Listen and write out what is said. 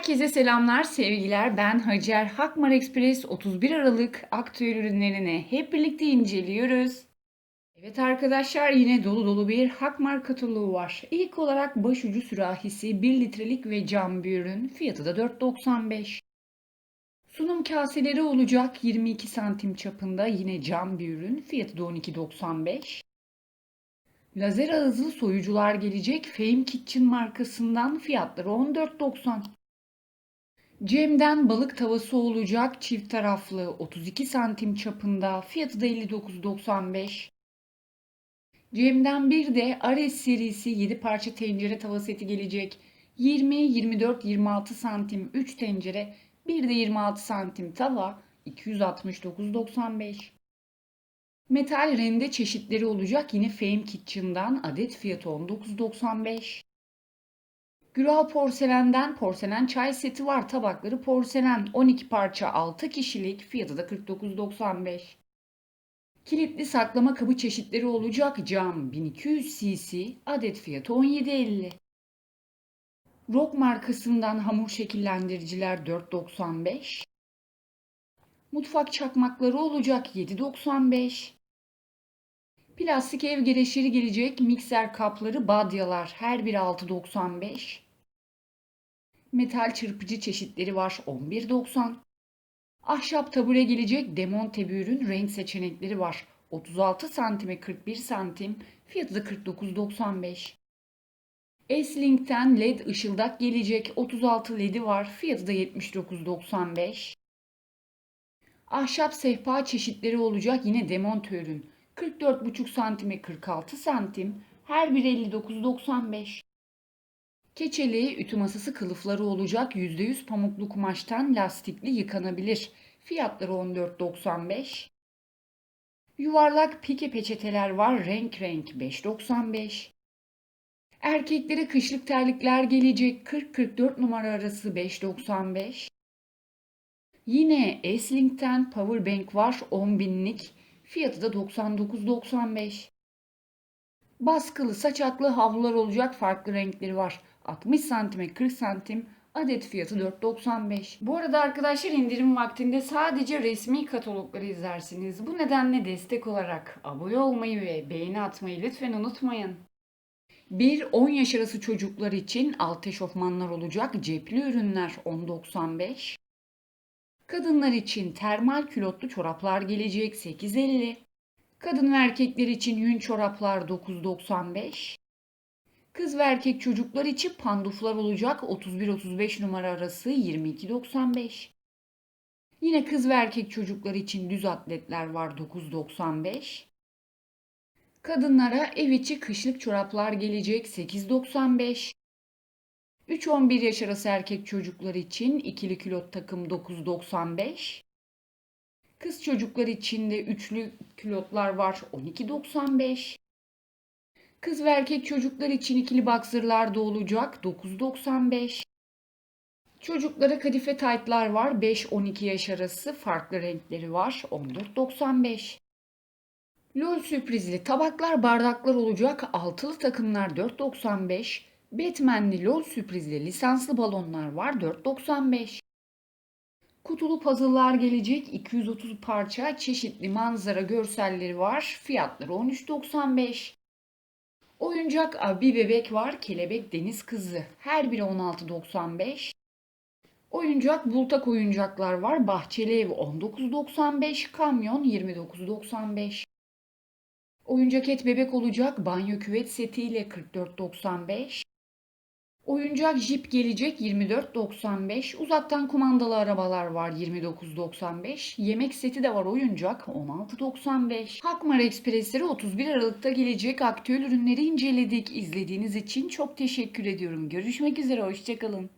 Herkese selamlar, sevgiler. Ben Hacer. Hakmar Express 31 Aralık aktüel ürünlerini hep birlikte inceliyoruz. Evet arkadaşlar yine dolu dolu bir Hakmar kataloğu var. İlk olarak başucu sürahisi 1 litrelik ve cam bir ürün. Fiyatı da 4.95. Sunum kaseleri olacak 22 santim çapında yine cam bir ürün. Fiyatı da 12.95. Lazer ağızlı soyucular gelecek Fame Kitchen markasından fiyatları 14.90. Cem'den balık tavası olacak çift taraflı 32 santim çapında fiyatı da 59.95. Cem'den bir de Ares serisi 7 parça tencere tava seti gelecek. 20, 24, 26 santim 3 tencere bir de 26 santim tava 269.95. Metal rende çeşitleri olacak yine Fame Kitchen'dan adet fiyatı 19.95. Güral porselenden porselen çay seti var. Tabakları porselen 12 parça 6 kişilik fiyatı da 49.95. Kilitli saklama kabı çeşitleri olacak cam 1200 cc adet fiyatı 17.50. Rock markasından hamur şekillendiriciler 4.95. Mutfak çakmakları olacak 7.95. Plastik ev gereçleri gelecek mikser kapları badyalar her biri 6.95. Metal çırpıcı çeşitleri var 11.90. Ahşap tabure gelecek demonte bir ürün renk seçenekleri var. 36 santime 41 santim fiyatı da 49.95. S-Link'ten LED ışıldak gelecek 36 LED'i var fiyatı da 79.95. Ahşap sehpa çeşitleri olacak yine demonte ürün. 44,5 santime 46 santim, her biri 59.95. Keçeli ütü masası kılıfları olacak %100 pamuklu kumaştan lastikli yıkanabilir. Fiyatları 14.95. Yuvarlak pike peçeteler var renk renk 5.95. Erkeklere kışlık terlikler gelecek 40-44 numara arası 5.95. Yine S-Link'ten Powerbank var 10 binlik. Fiyatı da 99.95. Baskılı saçaklı havlular olacak farklı renkleri var. 60 santime 40 santim adet fiyatı 4.95. Bu arada arkadaşlar indirim vaktinde sadece resmi katalogları izlersiniz. Bu nedenle destek olarak abone olmayı ve beğeni atmayı lütfen unutmayın. Bir 10 yaş arası çocuklar için alt eşofmanlar olacak cepli ürünler 10.95. Kadınlar için termal külotlu çoraplar gelecek 8.50. Kadın ve erkekler için yün çoraplar 9.95. Kız ve erkek çocuklar için panduflar olacak 31-35 numara arası 22.95. Yine kız ve erkek çocuklar için düz atletler var 9.95. Kadınlara ev içi kışlık çoraplar gelecek 8.95. 3-11 yaş arası erkek çocuklar için ikili külot takım 9.95. Kız çocuklar için de üçlü külotlar var 12.95. Kız ve erkek çocuklar için ikili boxer'lar da olacak 9.95. Çocuklara kadife taytlar var 5-12 yaş arası farklı renkleri var 14.95. LOL sürprizli tabaklar bardaklar olacak altılı takımlar 4.95. Batman'li LOL sürprizli lisanslı balonlar var 4.95. Kutulu puzzle'lar gelecek 230 parça çeşitli manzara görselleri var. Fiyatları 13.95. Oyuncak abi bebek var kelebek deniz kızı. Her biri 16.95. Oyuncak bultak oyuncaklar var. Bahçeli ev 19.95. Kamyon 29.95. Oyuncak et bebek olacak. Banyo küvet setiyle 44.95. Oyuncak jip gelecek 24.95. Uzaktan kumandalı arabalar var 29.95. Yemek seti de var oyuncak 16.95. Hakmar Ekspresleri 31 Aralık'ta gelecek aktüel ürünleri inceledik. İzlediğiniz için çok teşekkür ediyorum. Görüşmek üzere hoşçakalın.